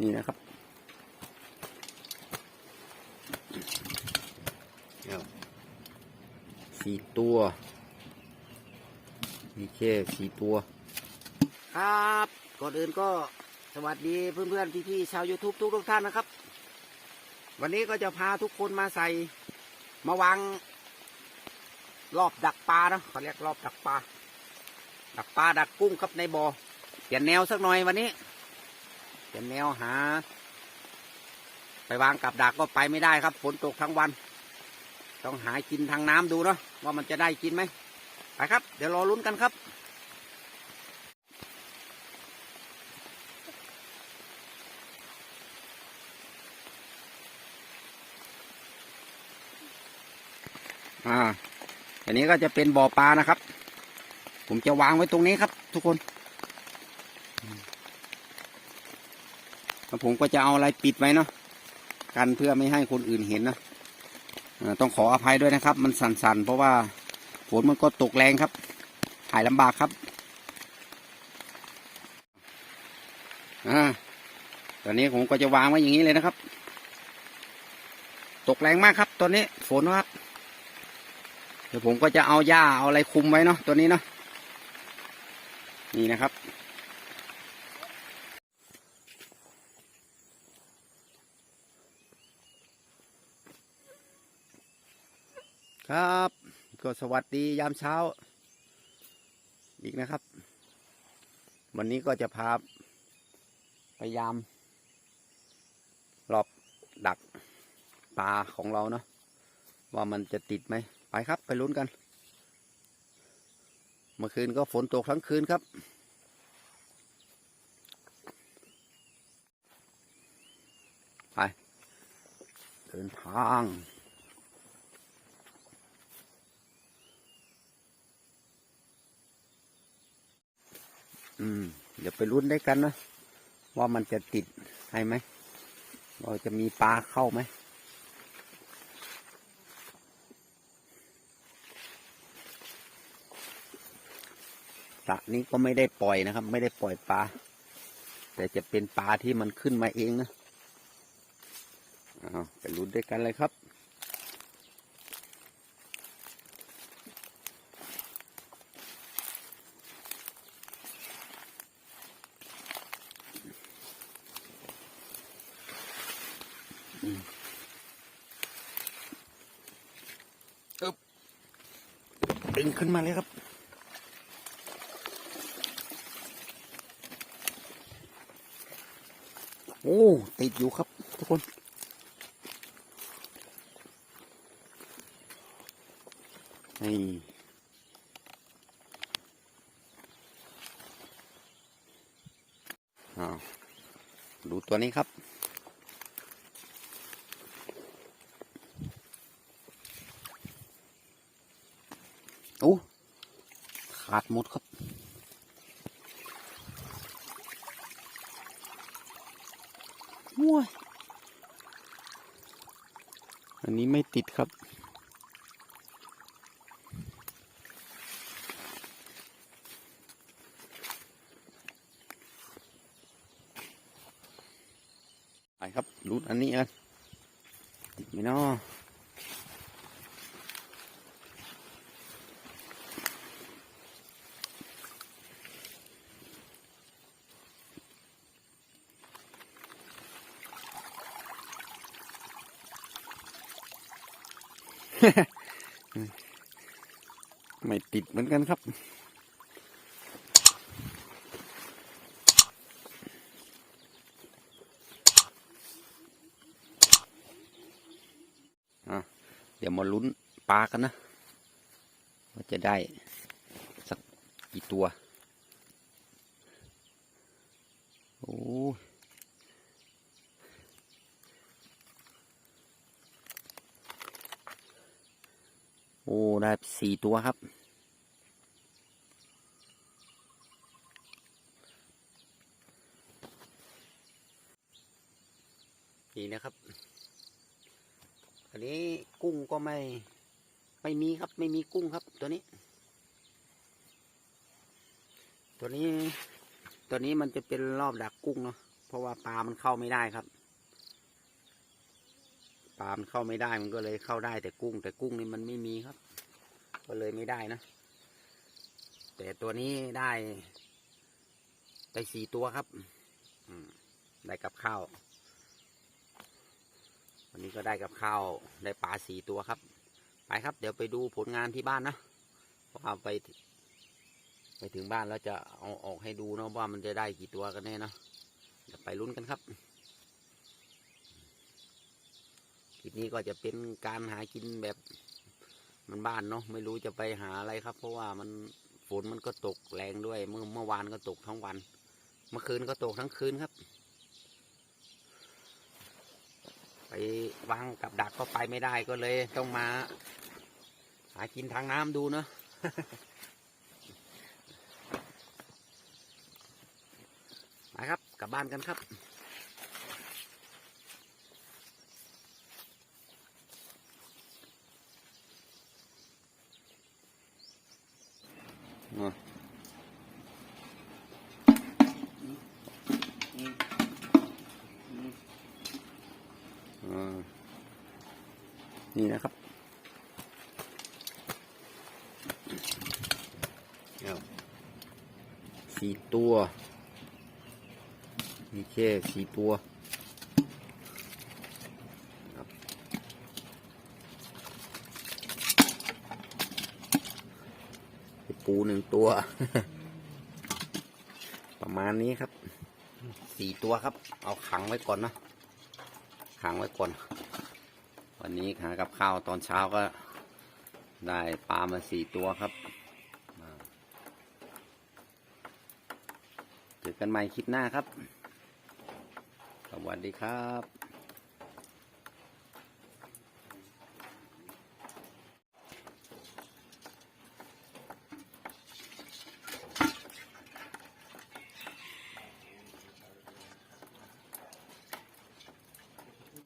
นี่นะครับเอาสี่ตัวมีแค่สี่ตัว ครับ ก่อนอื่นก็สวัสดีเพื่อนๆพี่ๆชาว YouTube ทุกทุกท่านนะครับ วันนี้ก็จะพาทุกคนมาใส่มาวางรอบดักปลาเนาะเขาเรียกรอบดักปลาดักปลาดักกุ้งครับในบ่อ เปลี่ยนแนวสักหน่อยวันนี้ เปลี่ยนแนวหา ไปวางกับดักก็ไปไม่ได้ครับฝนตกทั้งวัน ต้องหากินทางน้ำดูเนาะว่ามันจะได้กินไหมไปครับ เดี๋ยวรอลุ้นกันครับอ่าอันนี้ก็จะเป็นบ่อปลานะครับ ผมจะวางไว้ตรงนี้ครับ ทุกคน แล้วผมก็จะเอาอะไรปิดไว้เนาะกันเพื่อไม่ให้คนอื่นเห็นนะต้องขออภัยด้วยนะครับ มันสั่นๆ เพราะว่าฝนมันก็ตกแรงครับ ถ่ายลำบากครับอ่าตอนนี้ผมก็จะวางไว้อย่างนี้เลยนะครับ ตกแรงมากครับ ตอนนี้ฝนครับ เดี๋ยวผมก็จะเอาหญ้าเอาอะไรคุมไว้เนาะตัวนี้เนาะนี่นะครับ ครับ ก็สวัสดียามเช้า อีกนะครับ วันนี้ก็จะพาพยายามรอบดักปลาของเราเนาะว่ามันจะติดไหมไปครับไปลุ้นกัน เมื่อคืนก็ฝนตกทั้งคืนครับ ไป เดินทาง อืม เดี๋ยวไปลุ้นได้กันนะว่ามันจะติดให้ไหมว่าจะมีปลาเข้าไหมสระนี้ก็ไม่ได้ปล่อยนะครับ ไม่ได้ปล่อยปลา แต่จะเป็นปลาที่มันขึ้นมาเองนะอ้าวไปลุ้นด้วยกันเลยครับ ดึงขึ้นมาเลยครับโอ้ติดอยู่ครับ ทุกคน นี่อ้าวดูตัวนี้ครับ โอ้ขาดหมดครับม้วอันนี้ไม่ติดครับ ไปครับรูดอันนี้กันติดไหมเนาะ ไม่ติดเหมือนกันครับ เดี๋ยวมาลุ้นปลากันนะ ว่าจะได้สักกี่ตัว โอ้ โอ้ ได้สี่ตัวครับ นี่นะครับ อันนี้กุ้งก็ไม่ ไม่มีครับ ไม่มีกุ้งครับ ตัวนี้ ตัวนี้ ตัวนี้มันจะเป็นรอบดักกุ้งเนาะ เพราะว่าปลามันเข้าไม่ได้ครับ ปลามันเข้าไม่ได้มันก็เลยเข้าได้แต่กุ้ง แต่กุ้งนี่มันไม่มีครับ ก็เลยไม่ได้นะ แต่ตัวนี้ได้ไปสี่ตัวครับได้กับข้าววันนี้ก็ได้กับข้าวได้ปลาสี่ตัวครับ ไปครับ เดี๋ยวไปดูผลงานที่บ้านนะว่าไป ไปถึงบ้านแล้วจะเอาออกให้ดูเนาะว่ามันจะได้กี่ตัวกันแน่เนาะเดี๋ยวไปลุ้นกันครับ ค ลิปนี้ก็จะเป็นการหากินแบบมันบ้านเนาะไม่รู้จะไปหาอะไรครับ เพราะว่ามันฝนมันก็ตกแรงด้วย เมื่อเมื่อวานก็ตกทั้งวัน เมื่อคืนก็ตกทั้งคืนครับ ไปวางกับดักก็ไปไม่ได้ก็เลย ต้องมา หากินทางน้ำดูเนาะมาครับกลับบ้านกันครับ อะอ่า นี่นะครับเอาสี่ตัว มีแค่สี่ตัวครับ ปูหนึ่งตัว ประมาณนี้ครับ สี่ตัวครับ เอาขังไว้ก่อนนะขังไว้ก่อน วันนี้หากับข้าวตอนเช้าก็ได้ปลามาสี่ตัวครับเจอกันใหม่คลิปหน้าครับ สวัสดีครับ